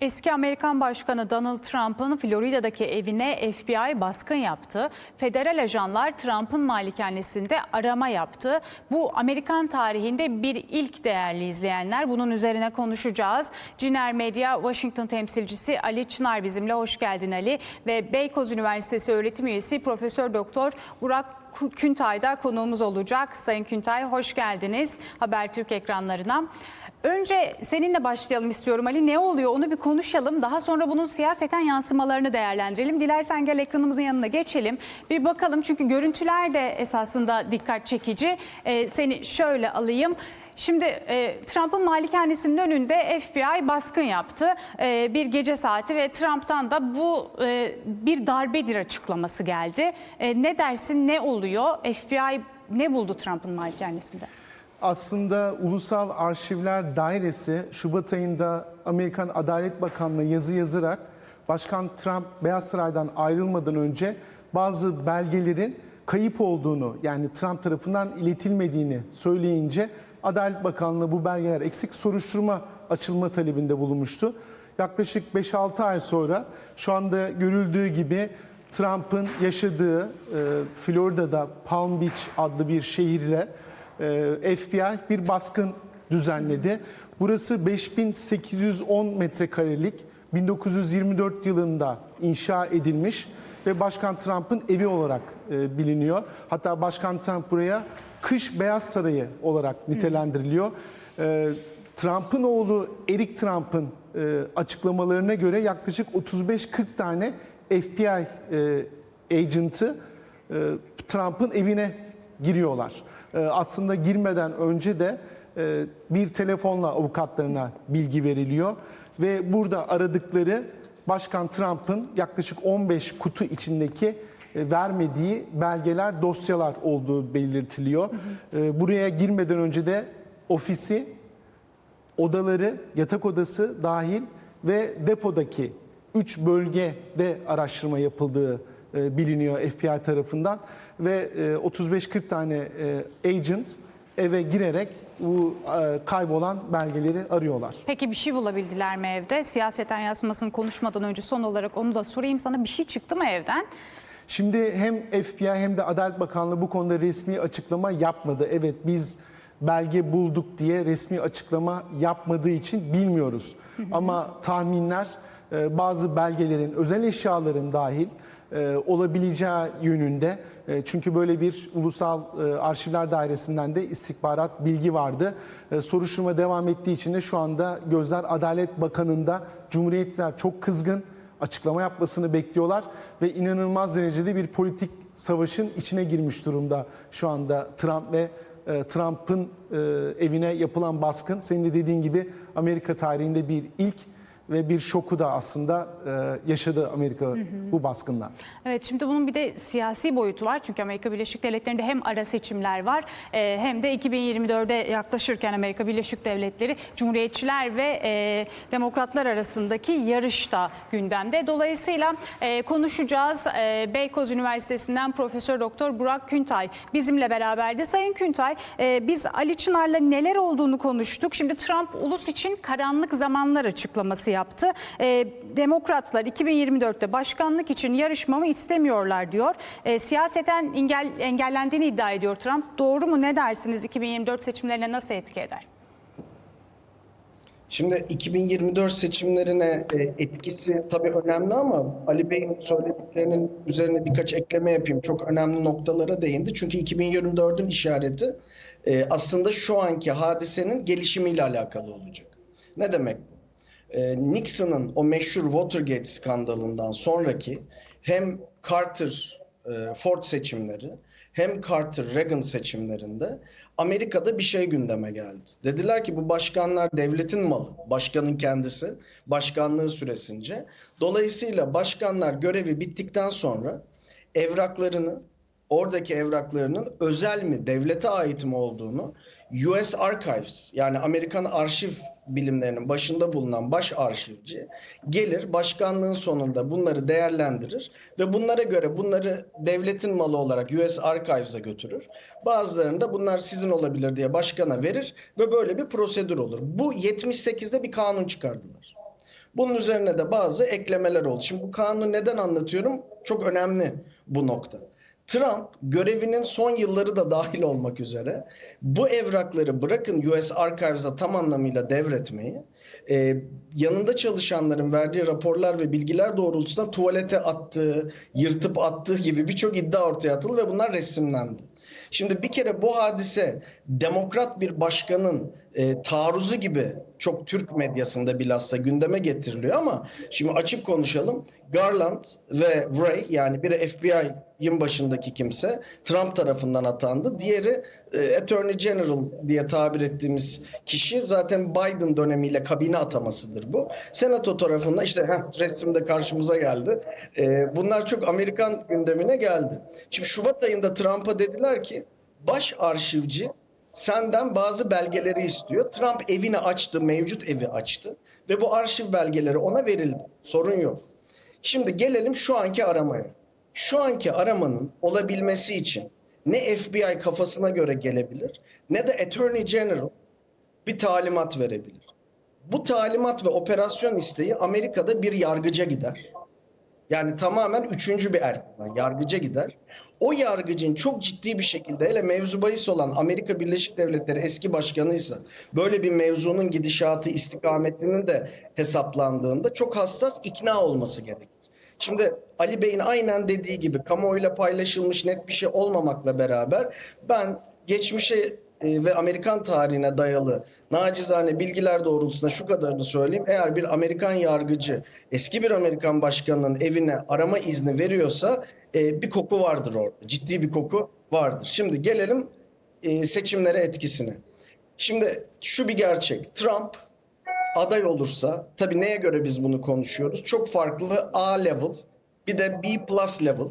Eski Amerikan Başkanı Donald Trump'ın Florida'daki evine FBI baskın yaptı. Federal ajanlar Trump'ın malikanesinde arama yaptı. Bu Amerikan tarihinde bir ilk değerli izleyenler. Bunun üzerine konuşacağız. Ciner Medya Washington temsilcisi Ali Çınar bizimle. Hoş geldin Ali. Ve Beykoz Üniversitesi öğretim üyesi Profesör Doktor Burak Küntay da konuğumuz olacak. Sayın Küntay hoş geldiniz Habertürk ekranlarına. Önce seninle başlayalım istiyorum Ali. Ne oluyor onu bir konuşalım. Daha sonra bunun siyaseten yansımalarını değerlendirelim. Dilersen gel ekranımızın yanına geçelim. Bir bakalım çünkü görüntüler de esasında dikkat çekici. Ee, seni şöyle alayım. Şimdi e, Trump'ın malikanesinin önünde FBI baskın yaptı e, bir gece saati ve Trump'tan da bu e, bir darbedir açıklaması geldi. E, ne dersin ne oluyor? FBI ne buldu Trump'ın malikanesinde? Aslında Ulusal Arşivler Dairesi Şubat ayında Amerikan Adalet Bakanlığı yazı yazarak Başkan Trump Beyaz Saray'dan ayrılmadan önce bazı belgelerin kayıp olduğunu yani Trump tarafından iletilmediğini söyleyince Adalet Bakanlığı bu belgeler eksik soruşturma açılma talebinde bulunmuştu. Yaklaşık 5-6 ay sonra şu anda görüldüğü gibi Trump'ın yaşadığı e, Florida'da Palm Beach adlı bir şehirde e, FBI bir baskın düzenledi. Burası 5810 metrekarelik 1924 yılında inşa edilmiş ve Başkan Trump'ın evi olarak e, biliniyor. Hatta Başkan Trump buraya kış Beyaz Sarayı olarak nitelendiriliyor. E, Trump'ın oğlu Eric Trump'ın e, açıklamalarına göre yaklaşık 35-40 tane FBI e, agent'ı e, Trump'ın evine giriyorlar. E, aslında girmeden önce de e, bir telefonla avukatlarına bilgi veriliyor ve burada aradıkları Başkan Trump'ın yaklaşık 15 kutu içindeki e, vermediği belgeler, dosyalar olduğu belirtiliyor. E, Buraya girmeden önce de ofisi, odaları, yatak odası dahil ve depodaki 3 bölgede araştırma yapıldığı e, biliniyor FBI tarafından ve e, 35-40 tane e, agent eve girerek bu e, kaybolan belgeleri arıyorlar. Peki bir şey bulabildiler mi evde? Siyaseten yansımasını konuşmadan önce son olarak onu da sorayım sana. Bir şey çıktı mı evden? Şimdi hem FBI hem de Adalet Bakanlığı bu konuda resmi açıklama yapmadı. Evet biz belge bulduk diye resmi açıklama yapmadığı için bilmiyoruz. Ama tahminler e, bazı belgelerin, özel eşyaların dahil e, olabileceği yönünde. E, Çünkü böyle bir Ulusal e, Arşivler Dairesi'nden de istihbarat bilgi vardı. E, Soruşturma devam ettiği için de şu anda gözler Adalet Bakanı'nda Cumhuriyetçiler çok kızgın açıklama yapmasını bekliyorlar ve inanılmaz derecede bir politik savaşın içine girmiş durumda şu anda Trump ve Trump'ın evine yapılan baskın. Senin de dediğin gibi Amerika tarihinde bir ilk ve bir şoku da aslında e, yaşadı Amerika bu baskınla. Evet şimdi bunun bir de siyasi boyutu var. Çünkü Amerika Birleşik Devletleri'nde hem ara seçimler var e, hem de 2024'e yaklaşırken Amerika Birleşik Devletleri Cumhuriyetçiler ve e, Demokratlar arasındaki yarış da gündemde. Dolayısıyla e, konuşacağız. E, Beykoz Üniversitesi'nden Profesör Doktor Burak Küntay bizimle beraberdi. Sayın Küntay e, biz Ali Çınar'la neler olduğunu konuştuk. Şimdi Trump ulus için karanlık zamanlar açıklaması yaptı. E, Demokratlar 2024'te başkanlık için yarışmamı istemiyorlar diyor. E, siyaseten engel, engellendiğini iddia ediyor Trump. Doğru mu ne dersiniz 2024 seçimlerine nasıl etki eder? Şimdi 2024 seçimlerine e, etkisi tabii önemli ama Ali Bey'in söylediklerinin üzerine birkaç ekleme yapayım. Çok önemli noktalara değindi. Çünkü 2024'ün işareti e, aslında şu anki hadisenin gelişimiyle alakalı olacak. Ne demek bu? E, Nixon'ın o meşhur Watergate skandalından sonraki hem Carter e, Ford seçimleri hem Carter Reagan seçimlerinde Amerika'da bir şey gündeme geldi. Dediler ki bu başkanlar devletin malı. Başkanın kendisi başkanlığı süresince. Dolayısıyla başkanlar görevi bittikten sonra evraklarını oradaki evraklarının özel mi devlete ait mi olduğunu US Archives yani Amerikan arşiv bilimlerinin başında bulunan baş arşivci gelir başkanlığın sonunda bunları değerlendirir ve bunlara göre bunları devletin malı olarak US Archives'a götürür. Bazılarında bunlar sizin olabilir diye başkana verir ve böyle bir prosedür olur. Bu 78'de bir kanun çıkardılar. Bunun üzerine de bazı eklemeler oldu. Şimdi bu kanunu neden anlatıyorum? Çok önemli bu nokta. Trump görevinin son yılları da dahil olmak üzere bu evrakları bırakın US Archives'a tam anlamıyla devretmeyi, e, yanında çalışanların verdiği raporlar ve bilgiler doğrultusunda tuvalete attığı, yırtıp attığı gibi birçok iddia ortaya atıldı ve bunlar resimlendi. Şimdi bir kere bu hadise demokrat bir başkanın e, taarruzu gibi çok Türk medyasında bilhassa gündeme getiriliyor ama şimdi açık konuşalım. Garland ve Wray yani biri FBI'ın başındaki kimse Trump tarafından atandı. Diğeri e, Attorney General diye tabir ettiğimiz kişi zaten Biden dönemiyle kabine atamasıdır bu. Senato tarafından işte heh, resimde karşımıza geldi. E, bunlar çok Amerikan gündemine geldi. Şimdi Şubat ayında Trump'a dediler ki baş arşivci senden bazı belgeleri istiyor. Trump evini açtı, mevcut evi açtı ve bu arşiv belgeleri ona verildi. Sorun yok. Şimdi gelelim şu anki aramaya. Şu anki aramanın olabilmesi için ne FBI kafasına göre gelebilir ne de Attorney General bir talimat verebilir. Bu talimat ve operasyon isteği Amerika'da bir yargıca gider. Yani tamamen üçüncü bir erkekten yargıca gider. O yargıcın çok ciddi bir şekilde hele mevzu bahis olan Amerika Birleşik Devletleri eski başkanıysa böyle bir mevzunun gidişatı istikametinin de hesaplandığında çok hassas ikna olması gerekir. Şimdi Ali Bey'in aynen dediği gibi kamuoyuyla paylaşılmış net bir şey olmamakla beraber ben geçmişe e, ve Amerikan tarihine dayalı nacizane bilgiler doğrultusunda şu kadarını söyleyeyim. Eğer bir Amerikan yargıcı eski bir Amerikan başkanının evine arama izni veriyorsa e, bir koku vardır orada. Ciddi bir koku vardır. Şimdi gelelim e, seçimlere etkisine. Şimdi şu bir gerçek. Trump aday olursa tabii neye göre biz bunu konuşuyoruz? Çok farklı A level bir de B plus level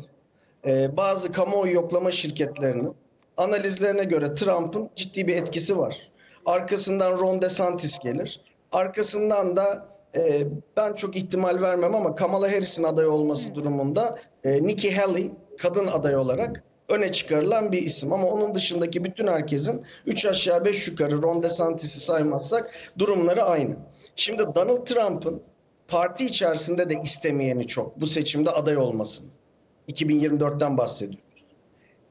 e, bazı kamuoyu yoklama şirketlerinin analizlerine göre Trump'ın ciddi bir etkisi var. Arkasından Ron DeSantis gelir. Arkasından da e, ben çok ihtimal vermem ama Kamala Harris'in aday olması durumunda e, Nikki Haley kadın aday olarak öne çıkarılan bir isim. Ama onun dışındaki bütün herkesin 3 aşağı 5 yukarı Ron DeSantis'i saymazsak durumları aynı. Şimdi Donald Trump'ın parti içerisinde de istemeyeni çok bu seçimde aday olmasını. 2024'ten bahsediyoruz.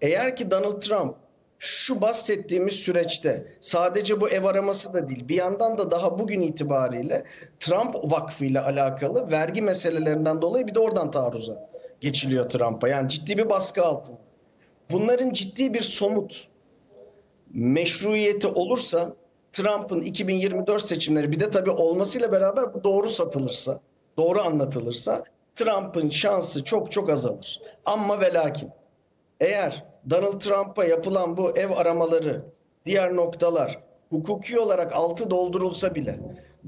Eğer ki Donald Trump şu bahsettiğimiz süreçte sadece bu ev araması da değil bir yandan da daha bugün itibariyle Trump Vakfı ile alakalı vergi meselelerinden dolayı bir de oradan taarruza geçiliyor Trump'a. Yani ciddi bir baskı altında. Bunların ciddi bir somut meşruiyeti olursa Trump'ın 2024 seçimleri bir de tabii olmasıyla beraber bu doğru satılırsa, doğru anlatılırsa Trump'ın şansı çok çok azalır. Ama ve lakin eğer Donald Trump'a yapılan bu ev aramaları, diğer noktalar hukuki olarak altı doldurulsa bile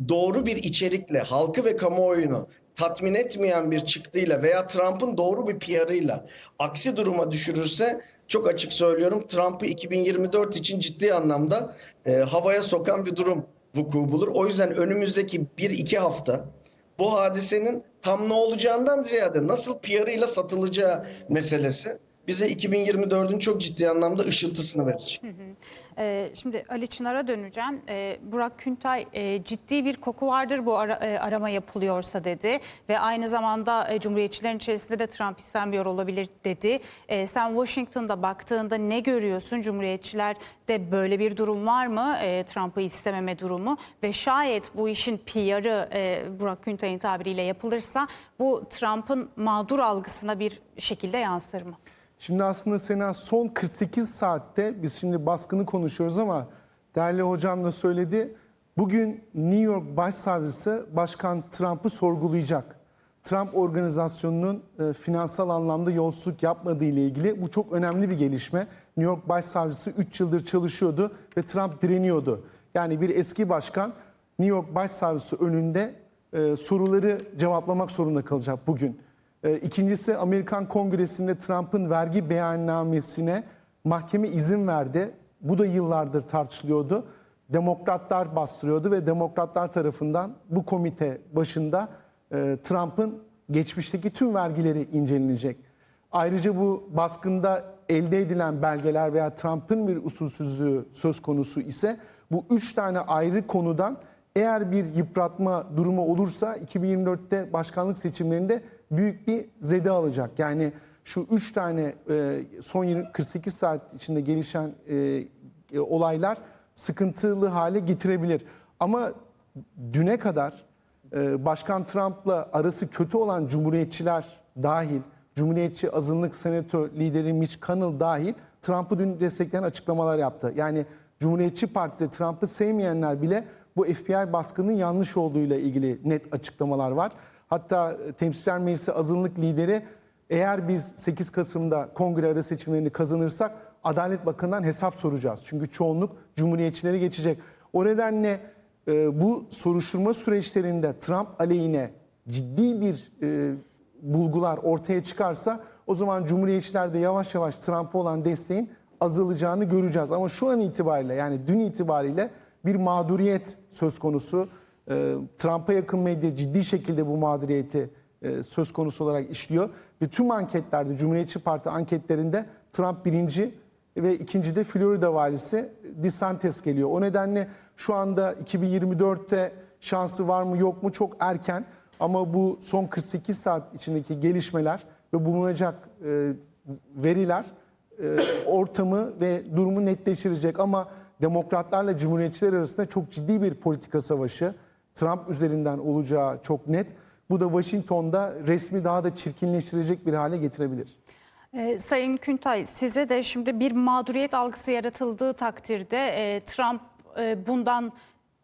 doğru bir içerikle halkı ve kamuoyunu tatmin etmeyen bir çıktıyla veya Trump'ın doğru bir PR'ıyla aksi duruma düşürürse çok açık söylüyorum Trump'ı 2024 için ciddi anlamda e, havaya sokan bir durum vuku bulur. O yüzden önümüzdeki 1-2 hafta bu hadisenin tam ne olacağından ziyade nasıl PR'ıyla satılacağı meselesi bize 2024'ün çok ciddi anlamda ışıltısını verecek. Ee, şimdi Ali Çınar'a döneceğim. Ee, Burak Küntay e, ciddi bir koku vardır bu ara- e, arama yapılıyorsa dedi. Ve aynı zamanda e, Cumhuriyetçilerin içerisinde de Trump istenmiyor olabilir dedi. E, sen Washington'da baktığında ne görüyorsun? Cumhuriyetçilerde böyle bir durum var mı? E, Trump'ı istememe durumu. Ve şayet bu işin PR'ı e, Burak Küntay'ın tabiriyle yapılırsa bu Trump'ın mağdur algısına bir şekilde yansır mı? Şimdi aslında Sena son 48 saatte biz şimdi baskını konuşuyoruz ama değerli hocam da söyledi. Bugün New York Başsavcısı Başkan Trump'ı sorgulayacak. Trump organizasyonunun e, finansal anlamda yolsuzluk yapmadığı ile ilgili bu çok önemli bir gelişme. New York Başsavcısı 3 yıldır çalışıyordu ve Trump direniyordu. Yani bir eski başkan New York Başsavcısı önünde e, soruları cevaplamak zorunda kalacak bugün. E, İkincisi Amerikan Kongresi'nde Trump'ın vergi beyannamesine mahkeme izin verdi. Bu da yıllardır tartışılıyordu. Demokratlar bastırıyordu ve demokratlar tarafından bu komite başında e, Trump'ın geçmişteki tüm vergileri incelenecek. Ayrıca bu baskında elde edilen belgeler veya Trump'ın bir usulsüzlüğü söz konusu ise bu üç tane ayrı konudan eğer bir yıpratma durumu olursa 2024'te başkanlık seçimlerinde büyük bir zede alacak. Yani şu 3 tane e, son 20 48 saat içinde gelişen e, e, olaylar sıkıntılı hale getirebilir. Ama düne kadar e, Başkan Trump'la arası kötü olan cumhuriyetçiler dahil, Cumhuriyetçi azınlık senatör lideri Mitch McConnell dahil Trump'ı dün destekleyen açıklamalar yaptı. Yani Cumhuriyetçi Parti'de Trump'ı sevmeyenler bile bu FBI baskının yanlış olduğuyla ilgili net açıklamalar var. Hatta e, Temsilciler Meclisi azınlık lideri eğer biz 8 Kasım'da kongre ara seçimlerini kazanırsak Adalet Bakanı'ndan hesap soracağız. Çünkü çoğunluk Cumhuriyetçileri geçecek. O nedenle e, bu soruşturma süreçlerinde Trump aleyhine ciddi bir e, bulgular ortaya çıkarsa o zaman Cumhuriyetçiler de yavaş yavaş Trump'a olan desteğin azalacağını göreceğiz. Ama şu an itibariyle yani dün itibariyle bir mağduriyet söz konusu. E, Trump'a yakın medya ciddi şekilde bu mağduriyeti e, söz konusu olarak işliyor. Ve tüm anketlerde Cumhuriyetçi Parti anketlerinde Trump birinci ve ikinci de Florida valisi DeSantis geliyor. O nedenle şu anda 2024'te şansı var mı yok mu çok erken. Ama bu son 48 saat içindeki gelişmeler ve bulunacak e, veriler e, ortamı ve durumu netleştirecek. Ama demokratlarla cumhuriyetçiler arasında çok ciddi bir politika savaşı Trump üzerinden olacağı çok net. Bu da Washington'da resmi daha da çirkinleştirecek bir hale getirebilir. Ee, Sayın Küntay size de şimdi bir mağduriyet algısı yaratıldığı takdirde e, Trump e, bundan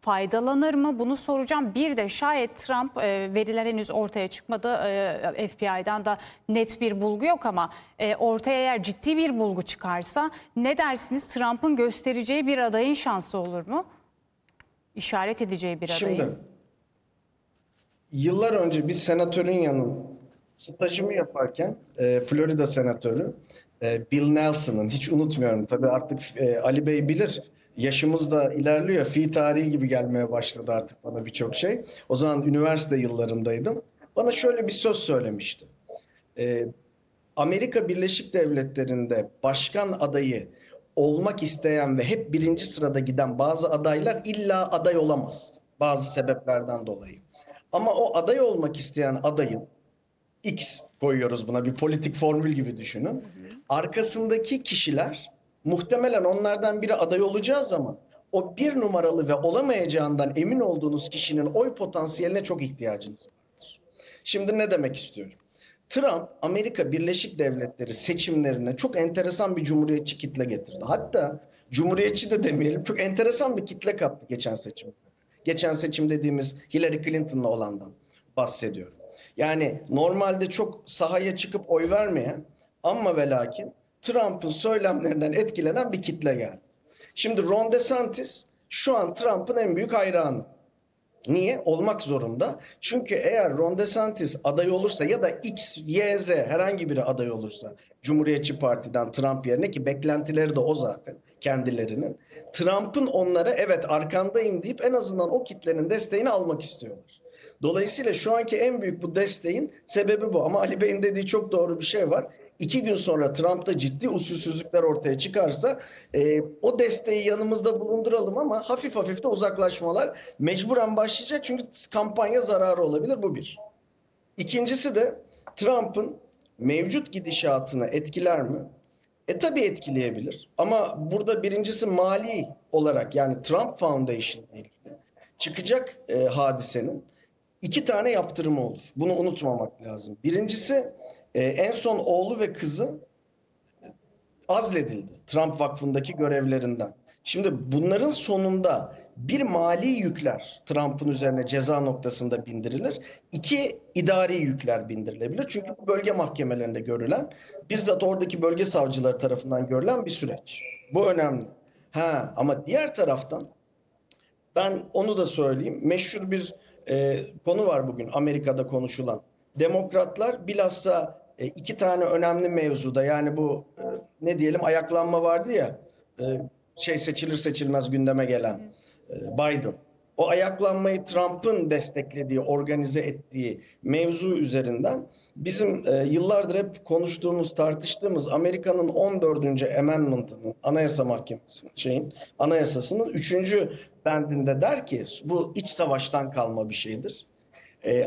faydalanır mı? Bunu soracağım. Bir de şayet Trump e, veriler henüz ortaya çıkmadı. FBI'dan da net bir bulgu yok ama ortaya eğer ciddi bir bulgu çıkarsa ne dersiniz? Trump'ın göstereceği bir adayın şansı olur mu? İşaret edeceği bir adayın. Şimdi yıllar önce bir senatörün yanında stajımı yaparken e, Florida senatörü e, Bill Nelson'ın hiç unutmuyorum tabii artık e, Ali Bey bilir yaşımız da ilerliyor. Fi tarihi gibi gelmeye başladı artık bana birçok şey. O zaman üniversite yıllarındaydım. Bana şöyle bir söz söylemişti. E, Amerika Birleşik Devletleri'nde başkan adayı olmak isteyen ve hep birinci sırada giden bazı adaylar illa aday olamaz. Bazı sebeplerden dolayı. Ama o aday olmak isteyen adayın X koyuyoruz buna bir politik formül gibi düşünün. Arkasındaki kişiler muhtemelen onlardan biri aday olacağı zaman o bir numaralı ve olamayacağından emin olduğunuz kişinin oy potansiyeline çok ihtiyacınız vardır. Şimdi ne demek istiyorum? Trump Amerika Birleşik Devletleri seçimlerine çok enteresan bir cumhuriyetçi kitle getirdi. Hatta cumhuriyetçi de demeyelim çok enteresan bir kitle kattı geçen seçim. Geçen seçim dediğimiz Hillary Clinton'la olandan bahsediyorum. Yani normalde çok sahaya çıkıp oy vermeyen ama ve lakin Trump'ın söylemlerinden etkilenen bir kitle geldi. Şimdi Ron DeSantis şu an Trump'ın en büyük hayranı. Niye? Olmak zorunda. Çünkü eğer Ron DeSantis aday olursa ya da X, Y, Z herhangi biri aday olursa Cumhuriyetçi Parti'den Trump yerine ki beklentileri de o zaten kendilerinin. Trump'ın onlara evet arkandayım deyip en azından o kitlenin desteğini almak istiyorlar. Dolayısıyla şu anki en büyük bu desteğin sebebi bu. Ama Ali Bey'in dediği çok doğru bir şey var. İki gün sonra Trump'ta ciddi usulsüzlükler ortaya çıkarsa e, o desteği yanımızda bulunduralım ama hafif hafif de uzaklaşmalar mecburen başlayacak. Çünkü kampanya zararı olabilir bu bir. İkincisi de Trump'ın mevcut gidişatını etkiler mi? E tabii etkileyebilir. Ama burada birincisi mali olarak yani Trump Foundation ile çıkacak e, hadisenin iki tane yaptırımı olur. Bunu unutmamak lazım. Birincisi e, en son oğlu ve kızı azledildi Trump Vakfı'ndaki görevlerinden. Şimdi bunların sonunda bir mali yükler Trump'ın üzerine ceza noktasında bindirilir. İki idari yükler bindirilebilir. Çünkü bu bölge mahkemelerinde görülen, bizzat oradaki bölge savcıları tarafından görülen bir süreç. Bu önemli. Ha ama diğer taraftan ben onu da söyleyeyim. Meşhur bir e, konu var bugün Amerika'da konuşulan. Demokratlar bilhassa e, iki tane önemli mevzuda yani bu e, ne diyelim ayaklanma vardı ya e, şey seçilir seçilmez gündeme gelen e, Biden. o ayaklanmayı Trump'ın desteklediği, organize ettiği mevzu üzerinden bizim yıllardır hep konuştuğumuz, tartıştığımız Amerika'nın 14. Amendment'ının, Anayasa Mahkemesi'nin, şeyin, anayasasının 3. bendinde der ki bu iç savaştan kalma bir şeydir.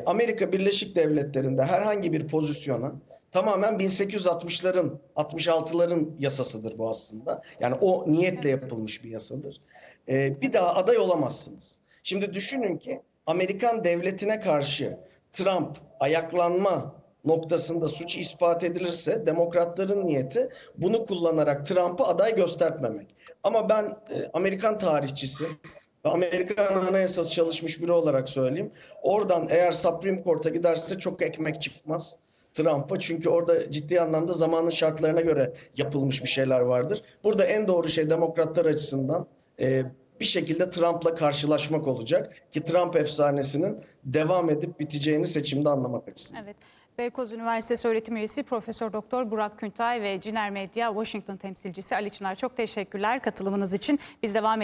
Amerika Birleşik Devletleri'nde herhangi bir pozisyona tamamen 1860'ların, 66'ların yasasıdır bu aslında. Yani o niyetle yapılmış bir yasadır. E, bir daha aday olamazsınız. Şimdi düşünün ki Amerikan devletine karşı Trump ayaklanma noktasında suç ispat edilirse demokratların niyeti bunu kullanarak Trump'ı aday göstermemek. Ama ben e, Amerikan tarihçisi ve Amerikan Anayasası çalışmış biri olarak söyleyeyim. Oradan eğer Supreme Court'a giderse çok ekmek çıkmaz. Trump'a çünkü orada ciddi anlamda zamanın şartlarına göre yapılmış bir şeyler vardır. Burada en doğru şey demokratlar açısından e, bir şekilde Trump'la karşılaşmak olacak ki Trump efsanesinin devam edip biteceğini seçimde anlamak açısından. Evet. Beykoz Üniversitesi öğretim üyesi Profesör Doktor Burak Küntay ve Ciner Medya Washington temsilcisi Ali Çınar çok teşekkürler katılımınız için. Biz devam